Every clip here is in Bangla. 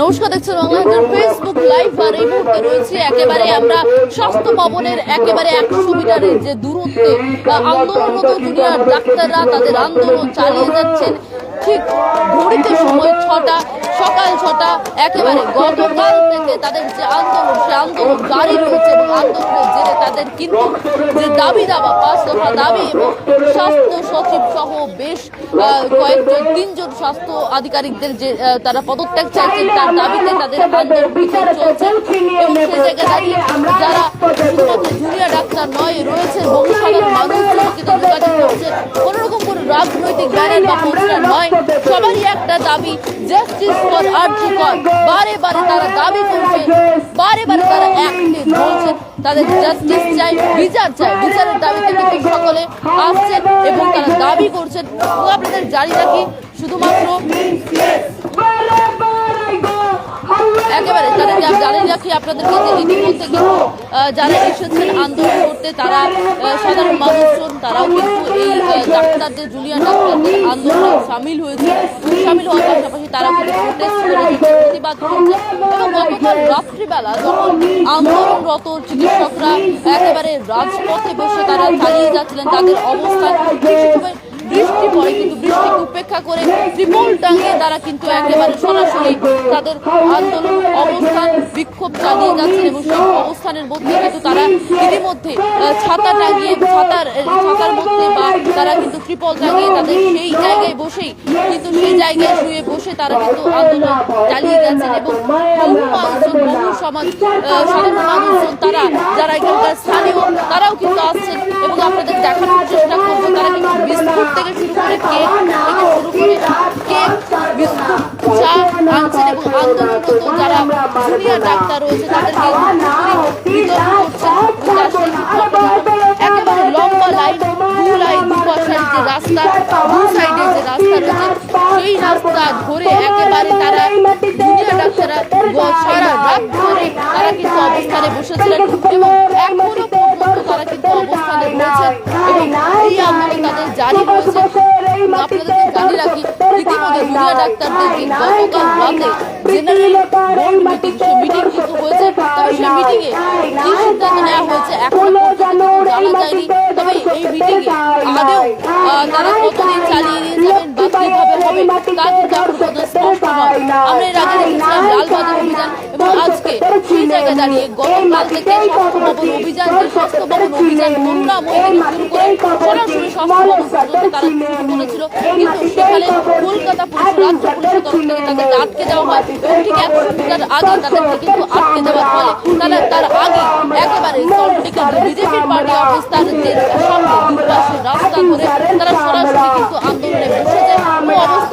নমস্কার, দেখছেন বাংলাদেশের ফেসবুক লাইভ আর এই মুহূর্তে রয়েছে একেবারে আমরা স্বাস্থ্য ভবনের একেবারে একশো মিটারের যে দূরত্বে আন্দোলনরত জুনিয়র ডাক্তাররা তাদের আন্দোলন চালিয়ে যাচ্ছেন। ঠিক ঘড়িতে সময় ছটা সকাল ছটা, একেবারে গতকাল থেকে তাদের যে আন্দোলন, সে আন্দোলন জারি রয়েছে এবং আন্দোলনের জেরে তাদের কিন্তু যে দাবি দাবা পাঁচ দফা দাবি এবং স্বাস্থ্য সচিব সহ বেশ কয়েকজন, তিনজন স্বাস্থ্য আধিকারিকদের যে তারা পদত্যাগ চাইছেন, তার দাবিতে তাদের আন্দোলন বিক্ষোভ চলছে এবং সেই জায়গায় যারা শুধুমাত্র জুনিয়র ডাক্তার নয়, রয়েছে বহু সাধারণ কিন্তু যোগাযোগ করছেন কোনো রকম কোনো রাজনৈতিক ব্যানার বা নয়। সবারই একটা দাবি জাস্টিস ফর আর্জি কর বারে বারে তারা দাবি করছে, বারে বারে তারা এক বলছেন তাদের জাস্টিস চাই, বিচার চাই। বিচারের দাবিতে কিন্তু সকলে আসছেন এবং তারা দাবি করছেন আপনাদের জারি নাকি শুধুমাত্র একেবারে আমি জানিয়ে রাখি, আপনাদেরকে যে ইতিমধ্যে কিন্তু যারা এসেছেন আন্দোলন করতে, তারা সাধারণ মানুষজন, তারাও কিন্তু এই ডাক্তারদের, জুনিয়র ডাক্তারদের আন্দোলনে সামিল হয়েছে। সামিল হওয়ার পাশাপাশি তারা কিন্তু প্রতিবাদ করছে। এবং গতকাল রাত্রিবেলা যখন আন্দোলনরত চিকিৎসকরা একেবারে রাজপথে বসে তারা চালিয়ে যাচ্ছিলেন, তাদের অবস্থান বৃষ্টি পড়ে কিন্তু বৃষ্টিকে উপেক্ষা করে ত্রিপল টাঙিয়ে তারা কিন্তু একেবারে সরাসরি তাদের আন্দোলন, অবস্থান, বিক্ষোভ চালিয়ে যাচ্ছেন এবং সেই অবস্থানের মধ্যে কিন্তু তারা ইতিমধ্যে ছাতা টাঙিয়ে, ছাতার ছাতার মধ্যে বা তারা কিন্তু ত্রিপল টাঙিয়ে তাদের সেই জায়গায় বসেই কিন্তু সেই জায়গায় শুয়ে বসে তারা কিন্তু আন্দোলন চালিয়ে যাচ্ছেন এবং বহু মানুষজন, বহু সমাজ সাধারণ মানুষজন তারা, যারা এখানকার স্থানীয়, তারাও কিন্তু আসছেন এবং আপনাদের দেখানোর চেষ্টা করব। তারা কিন্তু বিস্কুট থেকে শুরু করে কেক থেকে শুরু করে কেক, বিস্কুট, চা আনছেন এবং আন্দোলনরত যারা জুনিয়র ডাক্তার রয়েছে তাদেরকে বিতরণ করছেন একেবারে লম্বা লাইন লাইন যে রাস্তা, দু সাইডে যে রাস্তা রয়েছে, সেই রাস্তা ধরে একেবারে তারা জুনিয়র ডাক্তাররা সারা রাত ধরে তারা কিন্তু অবস্থানে বসেছিলেন এবং এখনও পর্যন্ত তারা কিন্তু অবস্থানে রয়েছেন এবং এই আন্দোলন তাদের জারি রয়েছে আপনাদেরকে জানিয়ে রাখি ইতিমধ্যে জুনিয়র ডাক্তারদের যে গতকাল রাতে জেনারেল বোর্ড মিটিং সে মিটিং হয়েছে তবে সেই মিটিংয়ে কি সিদ্ধান্ত নেওয়া হয়েছে এখনও পর্যন্ত। জানা যায়নি তবে এই মিটিংয়ে আদৌ তারা কতদিন চালিয়ে দিয়ে যাবেন কীভাবে হবে? তা কিন্তু এখন পর্যন্ত স্পষ্ট নয় আমরা এর আগে দেখেছিলাম লালবাজার অভিযান এবং আজকে সেই জায়গায় দাঁড়িয়ে গতকাল থেকে স্বাস্থ্য ভবন অভিযান স্বাস্থ্য ভবন অভিযান করুণাময় থেকে শুরু করে সরাসরি স্বাস্থ্য ভবন পর্যন্ত তারা শুরু করেছিল কিন্তু সেখানে কলকাতা পুলিশ রাজ্য পুলিশের তরফ থেকে তাদেরকে আটকে দেওয়া হয়। এবং ঠিক একশো মিটার আগে তাদেরকে কিন্তু আটকে দেওয়ার ফলে তারা তার আগে একেবারে সল্টলেকের বিজেপির পার্টি অফিস তার সামনে রাস্তা ধরে তারা সরাসরি কিন্তু আন্দোলনে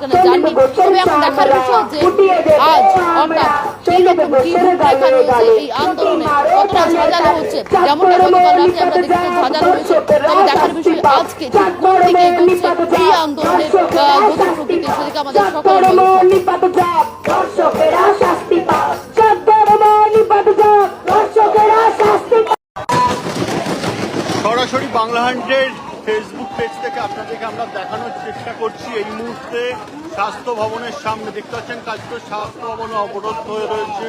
সেখানে যাননি তবে এখন দেখার বিষয় যে আজ অর্থাৎ কি রকম কি রূপ রেখা রয়েছে এই আন্দোলনে কতটা ঝাঁঝালো হচ্ছে যেমনটা গতকাল রাতে আমরা দেখেছি ঝাঁঝালো হয়েছে তবে দেখার বিষয় আজকে ঠিক কোন দিকে এগোচ্ছে এই আন্দোলনের গতি প্রকৃতি সেদিকে আমাদের সকলের শাস্তি সরাসরি বাংলা হান্টের ফেসবুক পেজ থেকে আপনাদেরকে আমরা দেখানোর চেষ্টা করছি। এই মুহূর্তে স্বাস্থ্য ভবনের সামনে দেখতে পাচ্ছেন কাজ করে স্বাস্থ্য ভবনে অবরোধ হয়ে রয়েছে।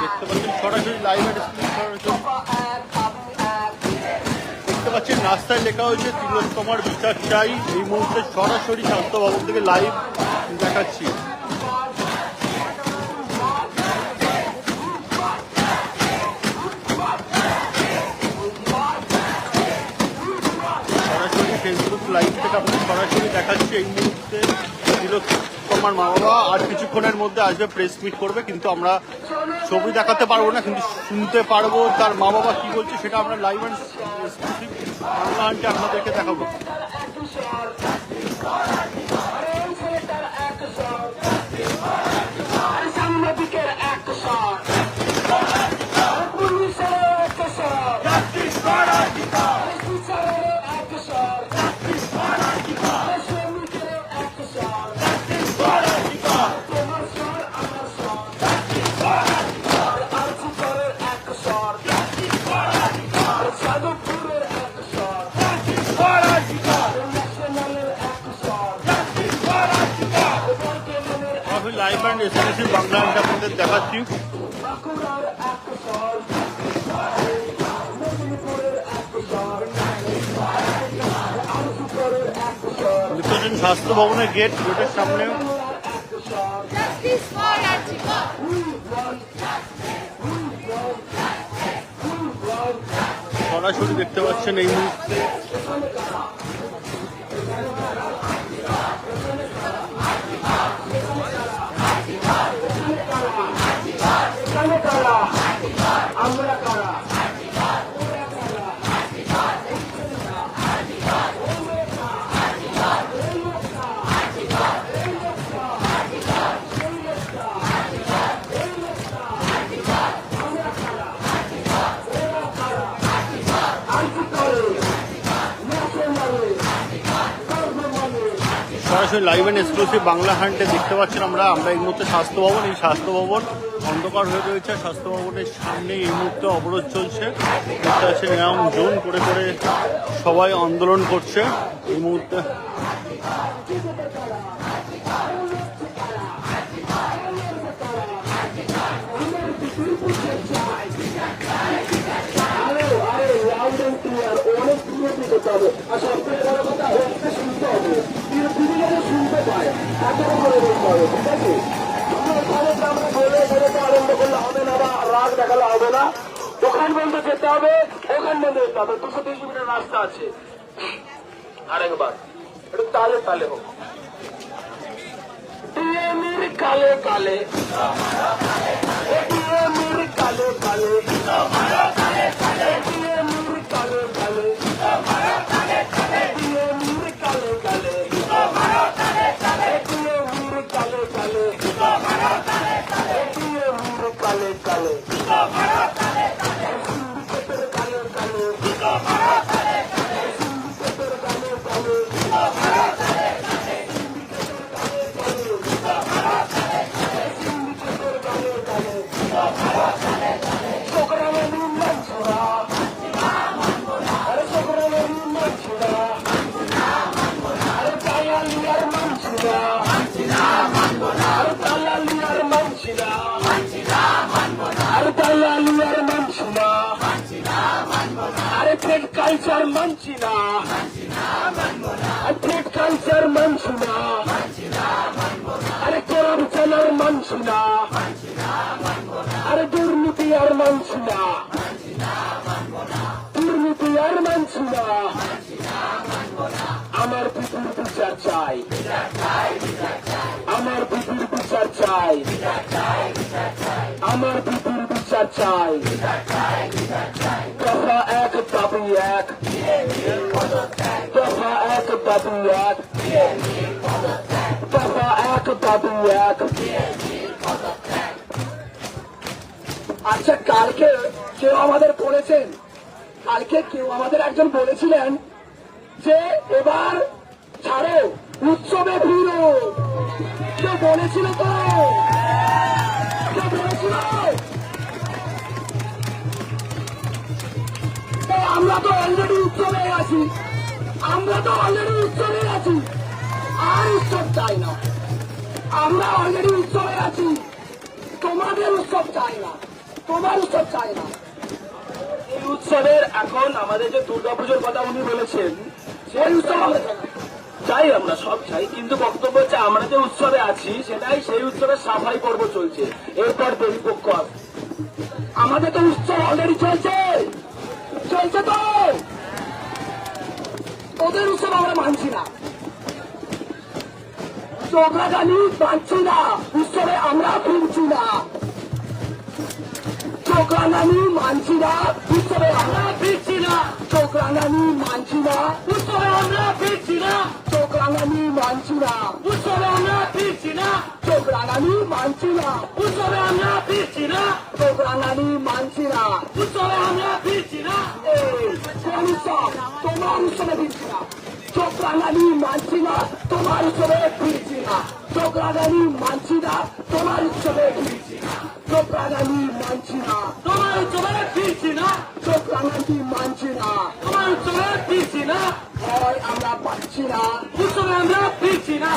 দেখতে পাচ্ছেন। সরাসরি লাইভ দেখতে পাচ্ছেন। রাস্তায় লেখা হয়েছে, তিলোত্তমার বিচার চাই। এই মুহূর্তে সরাসরি স্বাস্থ্য ভবন থেকে লাইভ দেখাচ্ছি। দেখাচ্ছি এই মুহূর্তে। তিলোত্তমার মা বাবা আর কিছুক্ষণের মধ্যে আসবে প্রেস মিট করবে, কিন্তু আমরা ছবি দেখাতে পারব না, কিন্তু শুনতে পারব তার মা বাবা কি বলছে সেটা আমরা লাইভ অ্যান্ড আপনাদেরকে দেখাবো। পাচ্ছেন স্বাস্থ্য ভবনের গেট গেটের সামনে. সরাসরি দেখতে পাচ্ছেন এই মুহূর্তে আমরা সরাসরি লাইভ অ্যান্ড এক্সক্লুসিভ বাংলা হান্টে দেখতে পাচ্ছেন আমরা। আমরা এই মুহূর্তে স্বাস্থ্য ভবন, এই স্বাস্থ্য ভবন অন্ধকার হয়ে রয়েছে। স্বাস্থ্য ভবনের সামনে এই মুহূর্তে অবরোধ চলছে। আছে এরকম জোন করে করে সবাই আন্দোলন করছে। এই মুহূর্তে রাগ দেখালে হবে না ওখান বন্ধ যেতে হবে ওখান বন্ধ যেতে হবে দুশো তিরিশ মিনিটের রাস্তা আছে আরেকবার একটু তালে তালে হোক টিএমের কালে কালে টিএমের কালে কালে টিএমের কালে করাপশনের মানছিনা আরে দুর্নীতি আর মানছি না। দুর্নীতি আর মানছি না। আমার পিপুর বিচার চাই। আমার পিপুর বিচার চাই। আমার পিপুর বিচার চাই। দফা এক, দাবি এক। দফা এক, দাবি এক। দফা এক, দাবি এক। আচ্ছা কালকে কেউ আমাদের বলেছেন, কালকে কেউ আমাদের একজন বলেছিলেন যে এবার ছাড়ো, উৎসবে তো? কেউ বলেছিল? তো আমরা তো অলরেডি উৎসবে আছি। আমরা তো অলরেডি উৎসবে আছি। আর উৎসব চাই না। আমরা অলরেডি উৎসবে আছি। তোমাদের উৎসব চাই না। তোমার উৎসব চাই না। এই উৎসবের এখন আমাদের যে দুর্গাপুজোর কথা উনি বলেছেন সেই উৎসব আমরা চাই আমরা সব চাই কিন্তু বক্তব্য হচ্ছে আমরা যে উৎসবে আছি সেটাই সেই উৎসবের সাফাই পর্ব চলছে। এরপর দেবীপক্ষ আসবে। আমাদের তো উৎসব অলরেডি চলছে। চলছে তো। ওদের উৎসব আমরা মানছি না। চোখরাগানি মানছি না উৎসবে আমরা ফিরছি না চোখরাগানি মানছি না উৎসবে আমরা ফিরছি না না চোখ রাঙানি মানছি না উৎসবে আমরা ফিরছি না চোখ রাঙানি মানছি না উৎসবে আমরা ফিরছি না চোখ মানছি না উৎসবে আমরা ফিরছি না চোখ রাঙানি মানছি না উৎসবে আমরা ফিরছি না কোন তোমার উৎসবে ফিরছি না চোখ রাঙানি মানছি না, তোমার উৎসবে ফিরছি না। চোখ রাঙানি মানছি না, তোমার উৎসবে ফিরছি না। চোখ রাঙানি মানছি না, তোমার উৎসবে ফিরছি না। চোখ রাঙানি মানছি না, তোমার উৎসবে ফিরছি না। ভয় আমরা পাচ্ছি না, উৎসবে আমরা ফিরছি না।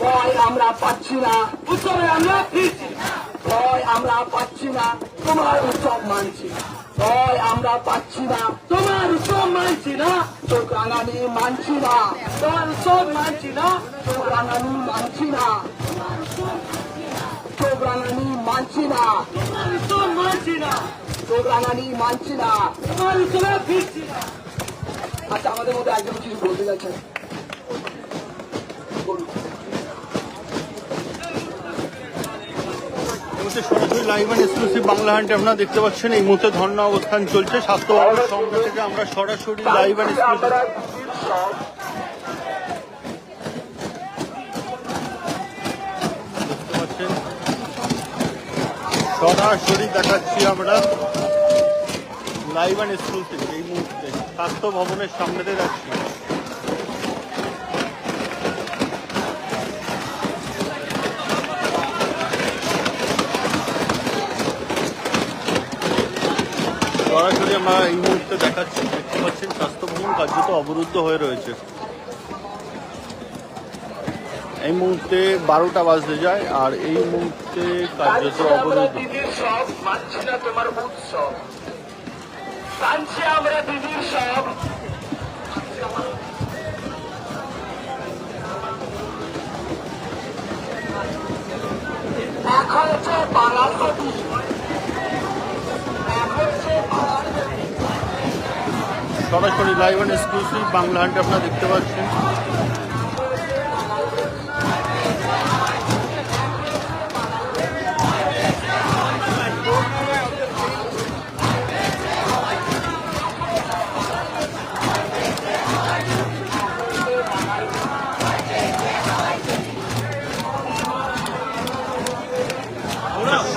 ভয় আমরা পাচ্ছি না, উৎসবে আমরা ফিরছি না। ভয় আমরা পাচ্ছি না, তোমার উৎসব মানছি না। ভয় আমরা পাচ্ছি না, তোমার উৎসব মানছি না চোখ রাঙানি মানছি না, তোমার উৎসব মানছি না চোখ রাঙানি মানছি না চোখ রাঙানি মানছি না, তোমার উৎসব মানছি না চোখ রাঙানি মানছি না, তোমার উৎসবে ফিরছি না। আচ্ছা আমাদের মধ্যে একজন কিছু বলতে যাচ্ছেন। সরাসরি এক্সক্লুসিভ বাংলা দেখতে পাচ্ছেন, এই মুহূর্তে অবস্থান চলছে। স্বাস্থ্য থেকে আমরা সরাসরি লাইভ অ্যান্ড পাচ্ছেন? সরাসরি দেখাচ্ছি আমরা এই মুহূর্তে। স্বাস্থ্য ভবনের সামনে দিয়ে যাচ্ছি। সরাসরি আমরা এই মুহূর্তে দেখাচ্ছি দেখতে পাচ্ছেন স্বাস্থ্য ভবন কার্যত অবরুদ্ধ হয়ে রয়েছে। এই মুহূর্তে বারোটা বাজতে যায় আর এই মুহূর্তে কার্যত অবরুদ্ধ। দিদির সব মানছি না তোমার উৎসব। টানছি আমরা দিদির সব। এক হয়েছে বাংলার সরাসরি লাইভ অ্যান্ড এক্সক্লুসিভ বাংলা হান্টে আপনারা দেখতে পাচ্ছেন।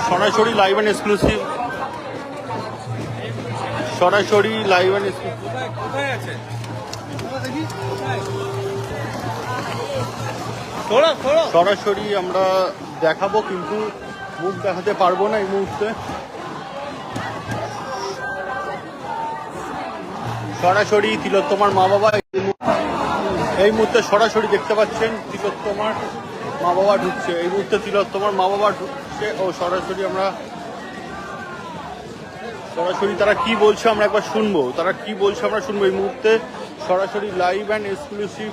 সরাসরি লাইভ অ্যান্ড এক্সক্লুসিভ সরাসরি লাইভ অ্যান্ড এক্সক্লুসিভ সরাসরি আমরা দেখাবো, কিন্তু মুখ দেখাতে পারব না এই মুহূর্তে। সরাসরি তিলোত্তমার মা বাবা এই মুহূর্তে- সরাসরি দেখতে পাচ্ছেন তিলোত্তমার মা বাবা ঢুকছে। এই মুহূর্তে তিলোত্তমার মা বাবা ঢুকছে ও সরাসরি আমরা সরাসরি তারা কি বলছে আমরা একবার শুনব। তারা কি বলছে আমরা শুনব। এই মুহূর্তে সরাসরি লাইভ অ্যান্ড এক্সক্লুসিভ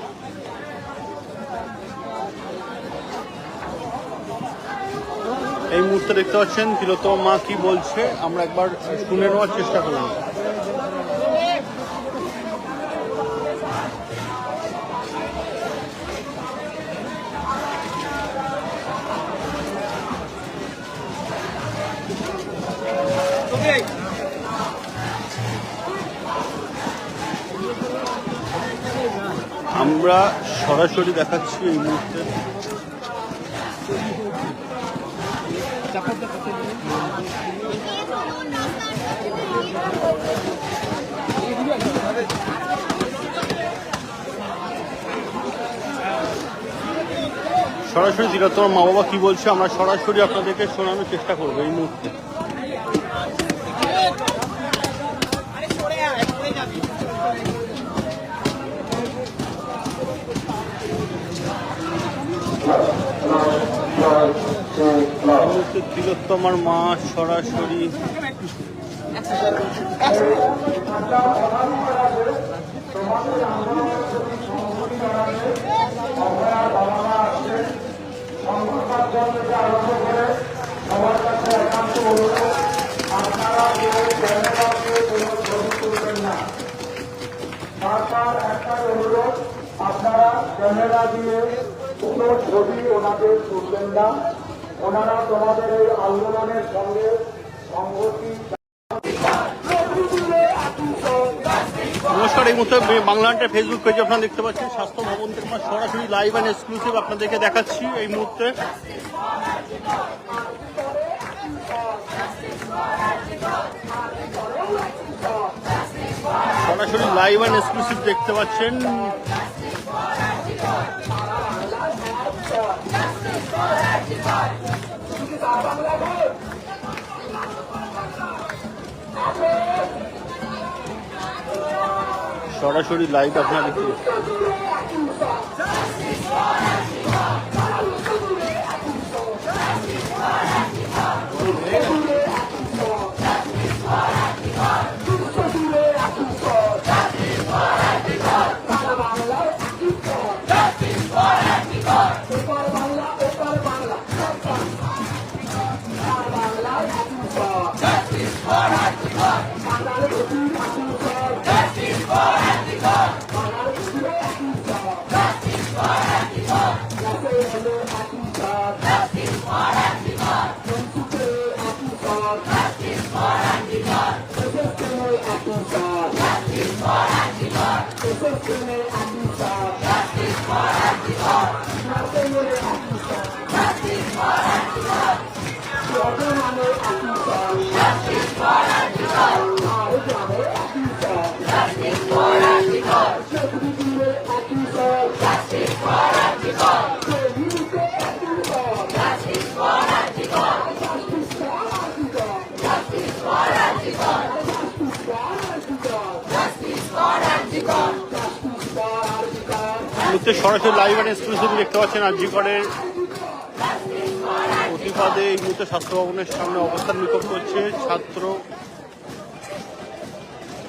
এই মুহূর্তে দেখতে পাচ্ছেন তিলোত্তমা মা কি বলছে, আমরা একবার শুনে নেওয়ার চেষ্টা করব আমরা সরাসরি দেখাচ্ছি এই মুহূর্তে। সরাসরি তিলোত্তমার মা বাবা কি বলছে? আমরা সরাসরি আপনাদেরকে শোনানোর চেষ্টা করব এই মুহূর্তে। তিলোত্তমার মা সরাসরি। সরকার অনুরোধ আপনারা ক্যামেরা দিয়ে কোনো ছবি ওনাদের তুলবেন না। ওনারা তোমাদের এই আন্দোলনের সঙ্গে সংগতি নমস্কার, এই মুহূর্তে বে- ফেসবুক পেজে আপনারা দেখতে পাচ্ছেন, স্বাস্থ্য ভবন থেকে সরাসরি লাইভ অ্যান্ড এক্সক্লুসিভ আপনাদেরকে দেখাচ্ছি এই মুহূর্তে। সরাসরি লাইভ অ্যান্ড এক্সক্লুসিভ দেখতে পাচ্ছেন। সরাসরি লাইভ আপনার দেখতে মুহূর্তে সরাসরি লাইভ অ্যান্ড এক্সক্লুসিভ দেখতে পাচ্ছেন আরজিকরের প্রতিবাদে এই মুহূর্তে স্বাস্থ্য ভবনের সামনে অবস্থান বিক্ষোভ করছে ছাত্র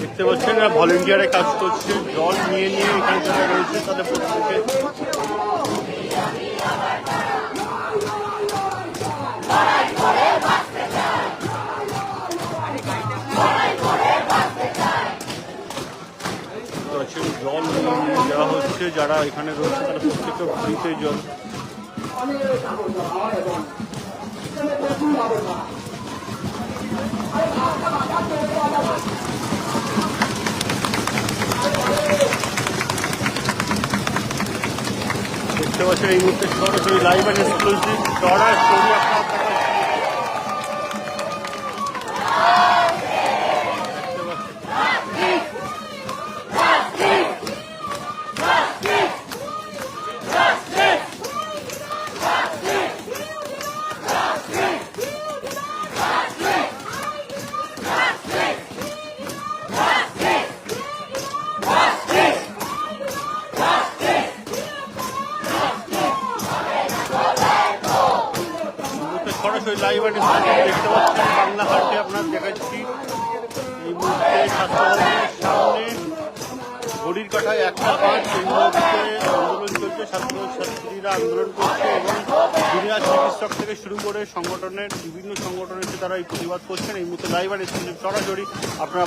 দেখতে পাচ্ছেন ভলেন্টিয়ারে কাজ করছে, জল নিয়ে নিয়ে এখানে যারা রয়েছে তাদের প্রত্যেকে জল নিয়ে দেওয়া হচ্ছে, যারা এখানে রয়েছে তারা প্রত্যেকে ফ্রিতে জল অনেক আবর্জনা হয় এবং এখানে প্রচুর আবর্জনা দেখতে পাচ্ছেন এই মুহূর্তে সরাসরি লাইভ অ্যান্ড এক্সক্লুসিভ সরাসরি আপনারা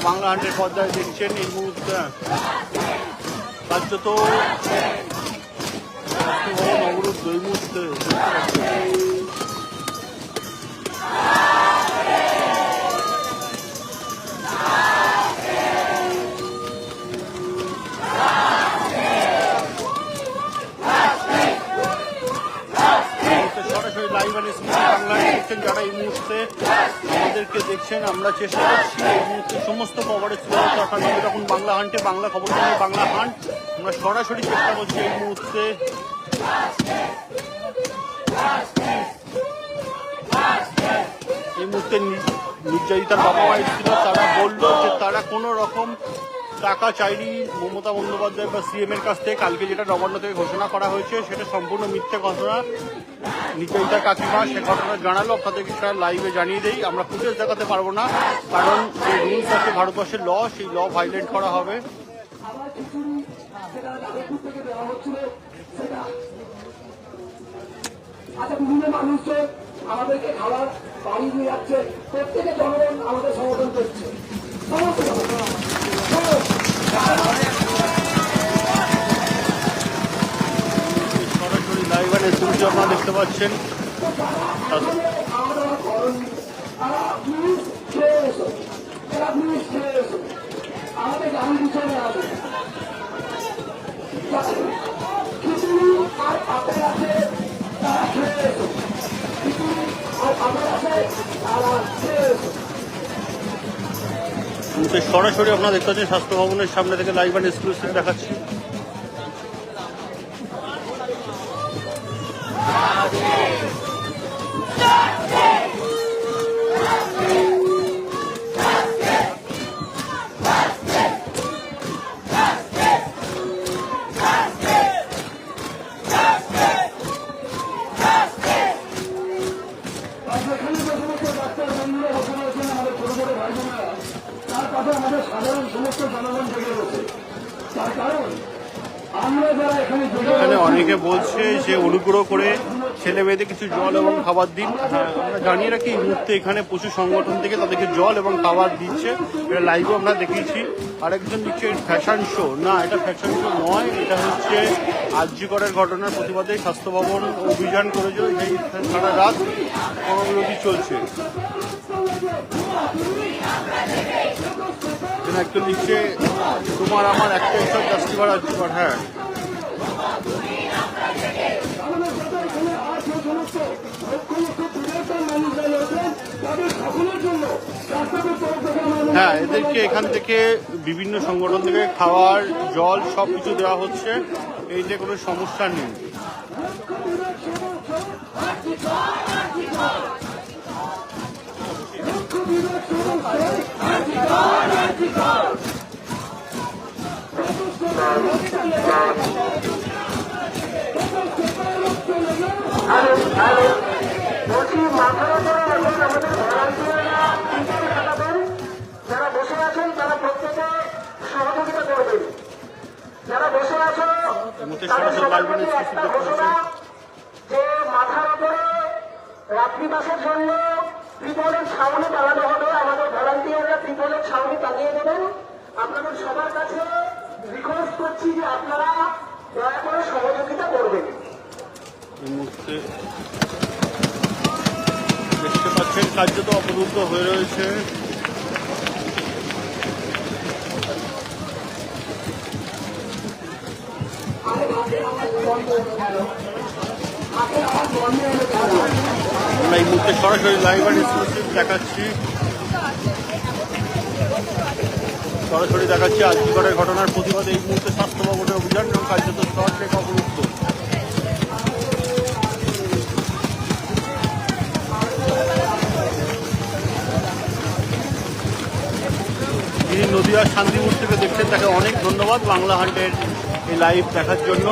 আপনারা বাংলা হাটের পর্দায় দেখছেন এই মুহূর্তে কার্যত স্বাস্থ্য ভবন অবরুদ্ধ এই মুহূর্তে দেখছেন যারা এই দেখছেন, আমরা চেষ্টা করছি এই মুহূর্তে সমস্ত যখন বাংলা হান্টে বাংলা খবর বাংলা হান্ট। আমরা সরাসরি চেষ্টা করছি এই এই মুহূর্তে নির্যাতিতার বাবা মা ছিল তারা বলল যে তারা কোনো রকম টাকা চাইনি মমতা বন্দ্যোপাধ্যায় বা সিএম এর কাছ থেকে। কালকে যেটা নবান্ন থেকে ঘোষণা করা হয়েছে, সেটা সম্পূর্ণ মিথ্যে ঘটনা। নিচয়িতা কাকিমা সে ঘটনা জানালো আপনাদেরকে সেটা লাইভে জানিয়ে দেই। আমরা ফুটেজ দেখাতে পারব না, কারণ যে রুলস আছে ভারতবর্ষের ল সেই ল ভাইলেট করা হবে। আচ্ছা আমাদেরকে খাবার বাড়ি দিয়ে যাচ্ছে। প্রত্যেকে জনগণ আমাদের সমর্থন করছে। সরাসরি লাইভ সূর্য আপনারা দেখতে পাচ্ছেন। আমাদের গাড়ি পিছনে আছে সরাসরি আপনারা দেখতে পাচ্ছেন স্বাস্থ্য ভবনের সামনে থেকে লাইভ অ্যান্ড এক্সক্লুসিভ দেখাচ্ছি। এখানে অনেকে বলছে যে অনুগ্রহ করে ছেলে মেয়েদের কিছু জল এবং খাবার দিন। হ্যাঁ আমরা জানিয়ে রাখি, এই মুহূর্তে এখানে পশু সংগঠন থেকে তাদেরকে জল এবং খাবার দিচ্ছে। এটা লাইভও আমরা দেখিয়েছি। আরেকজন দিচ্ছে ফ্যাশন শো না, এটা ফ্যাশন শো নয়, এটা হচ্ছে আর্যিকরের ঘটনার প্রতিবাদে স্বাস্থ্য ভবন অভিযান করেছিল সেই সারা রাত কর্মবিরতি চলছে। একজন লিখছে তোমার আমার একটা এসব জাস্টিবার আর্যিকর। হ্যাঁ আমাদের যারা এখানে আর যে সমস্ত লক্ষ লক্ষ বিদেশের মানুষরা রয়েছেন তাদের সকলের জন্য স্বাস্থ্যের তরফ থেকে আমরা হ্যাঁ এদেরকে এখান থেকে বিভিন্ন সংগঠন থেকে খাওয়ার, জল সব কিছু দেওয়া হচ্ছে। এই যে কোনো সমস্যা নেই। যারা বসে আছেন তারা প্রত্যেকে সহযোগিতা করবেন যারা বসে আছো যে মাথার উপরে রাত্রিবাসের জন্য ত্রিপলের ছাউনি টাঙানো হবে আমাদের ভলান্টিয়াররা ত্রিপলের ছাউনি টাঙিয়ে দেবেন আপনাদের সবার কাছে রিকোয়েস্ট করছি যে আপনারা দয়া করে সহযোগিতা করবেন পাচ্ছেন কার্যত অবরুদ্ধ হয়ে রয়েছে। আমরা এই মুহূর্তে সরাসরি লাইভ আর এক্সক্লুসিভ দেখাচ্ছি। সরাসরি দেখাচ্ছি আজকের ঘটনার প্রতিবাদে এই মুহূর্তে স্বাস্থ্য ভবনের অভিযান এবং কার্যত অবরুদ্ধ নদীয়া শান্তিপুর থেকে দেখছেন তাকে অনেক ধন্যবাদ। বাংলা হান্টের এই লাইভ দেখার জন্য।